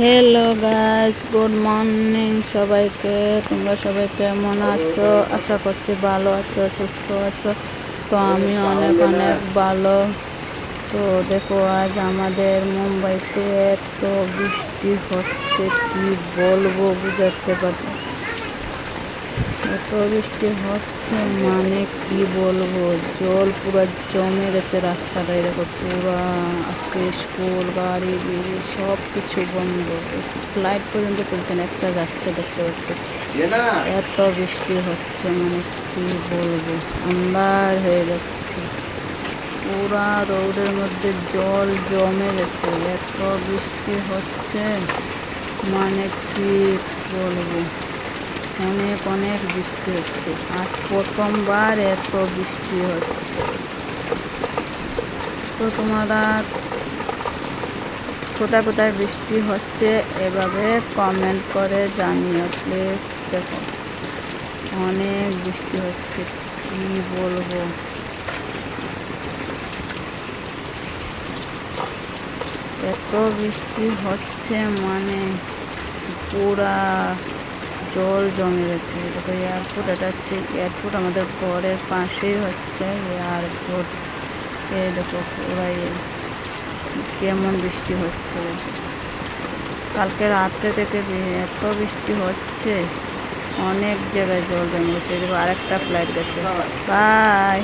Hello guys good morning সবাইকে। তোমরা সবাই কেমন আছো? আশা করছি ভালো আছো, সুস্থ আছো। তো আমি অনেক অনেক ভালো। তো দেখো, আজ আমাদের মুম্বাইতে এত বৃষ্টি হচ্ছে, কি বলব বুঝাতে পারি এত বৃষ্টি হচ্ছে মানে কি বলব? জল পুরো জমে গেছে রাস্তাটায় দেখো পুরা। আজকে স্কুল গাড়ি বিড়ি সব কিছু বন্ধ। ফ্লাইট পর্যন্ত চলছে না একটা যাচ্ছে দেখতে পাচ্ছি। এত বৃষ্টি হচ্ছে মানে কি বলব? আন্দার হয়ে যাচ্ছে। পুরা রোডের মধ্যে জল জমে গেছে এত বৃষ্টি হচ্ছে মানে কি বলব? অনেক অনেক বৃষ্টি হচ্ছে। আজ প্রথমবার এত বৃষ্টি হচ্ছে। তো তোমরা কোথায় কোথায় বৃষ্টি হচ্ছে এভাবে কমেন্ট করে জানিও প্লিজ দেখো, অনেক বৃষ্টি হচ্ছে। কি বলব? এত বৃষ্টি হচ্ছে মানে পুরা জল জমে গেছে। দেখো এয়ারপোর্ট এটা হচ্ছে এয়ারপোর্ট আমাদের ঘরের পাশেই হচ্ছে এয়ারপোর্ট এই দেখো পুরাই কেমন বৃষ্টি হচ্ছে। কালকে রাত্রে থেকে এত বৃষ্টি হচ্ছে, অনেক জায়গায় জল জমে গেছে। দেখো, আরেকটা ফ্লাইট গেছে। বাই